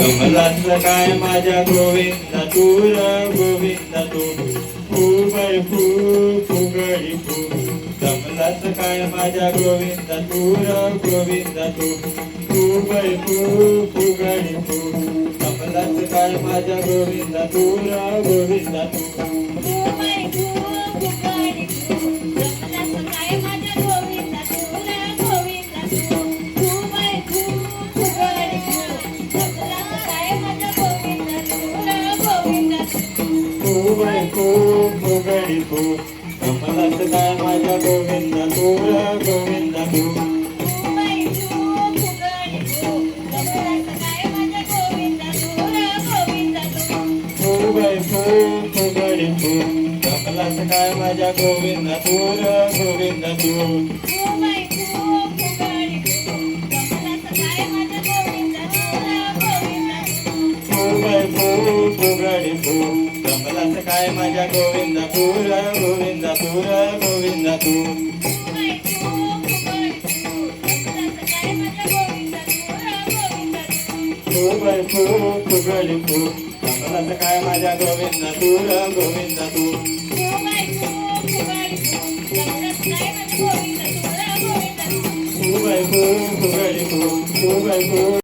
कमलाचं काय माझ्या गोविंद तूर गोविंदा तू फुगळ फू फुगळी फू कमलाचं काय माझ्या गोविंदा तूर गोविंद तू फुगळ फू फुगळी फू कमलाचं काय माझ्या गोविंदा तूर गोविंद तू फुगळ फू फुगळी फू कमलाचं काय माझ्या गोविंदा तूर गोविंदा तू फुगळ फू फुगळी फू कमलाचं काय माझ्या गोविंद तूर गोविंदा तू फुगळ फू काय माझ्या गोविंद तूर गोविंदा तूर तू फुगळ फू. फुगळी फू काय माझ्या गोविंदा तूर गोविंद तू फुगळ फू फुगळी फू फुगळ फू.